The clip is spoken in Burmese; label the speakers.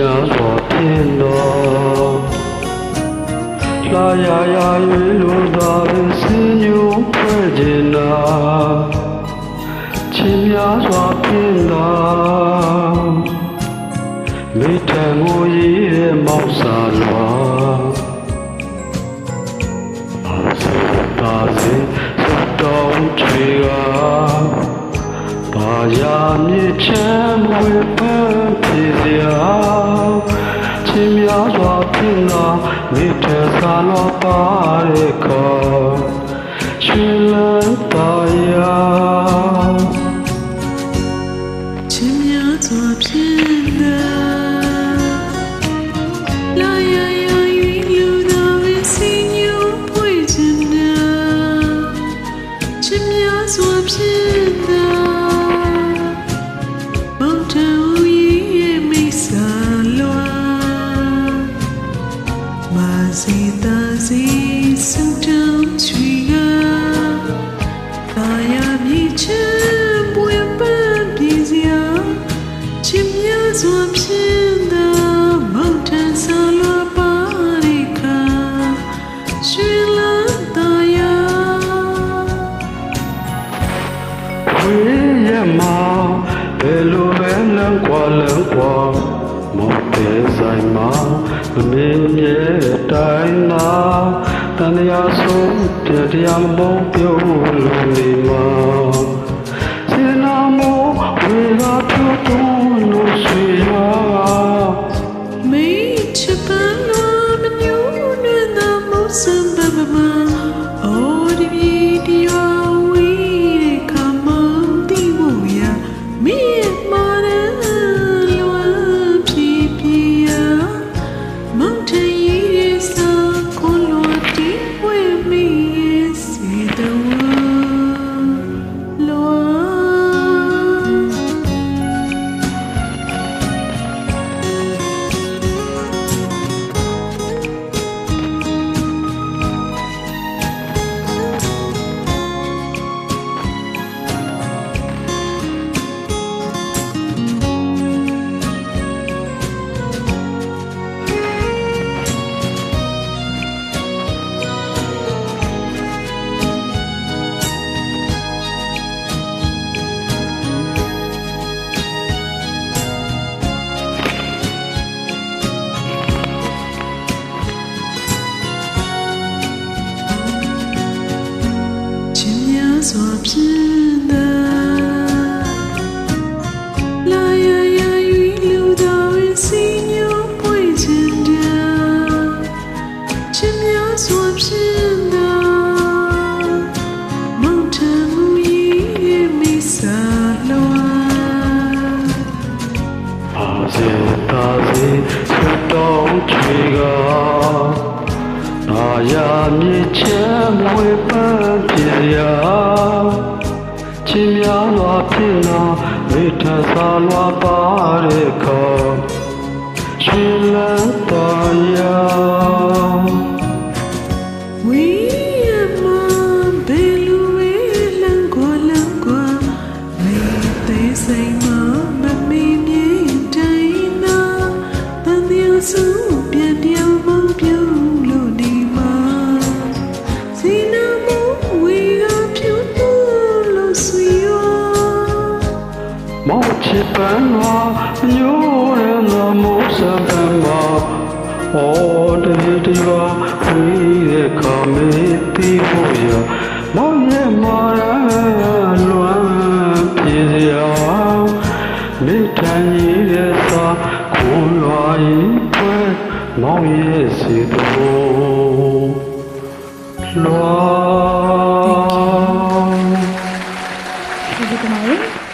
Speaker 1: ရာတော်ဖြစ်တော်လာရာရာ၍လူသာပင်စင်ညိုဖွဲ့ခြင်းနာချင်းများစွာပြင်
Speaker 2: သာ 잡히나 밑에 산업바리커 쉬는 바야. 침여 잡힌다 မော
Speaker 1: ဘယ်လိုပဲလမ်းကွာလမ်းကွာ မင်းမြေတိုင်းမှာတန်ရာဆုံးပြတရားမလုံးပြုတ်လို့နေမှာစေနာမောဝေသာပြုတ်တော်လို့ဆွေရာ
Speaker 2: မေချပနာမညူနနာမောစံဘဘမာ င်းချွေကနာရမြေ
Speaker 1: ချဲမွေပန်းပြရာချင်းများလာဖြစ်လာ
Speaker 2: မိထဆာ
Speaker 1: လွာပါတဲ့ခေါ် Chipanga, Yore na Musa Bamba, Ode Diva, Vire Kameti Voya, Mane Mane.
Speaker 3: 예수도 로아 기도하여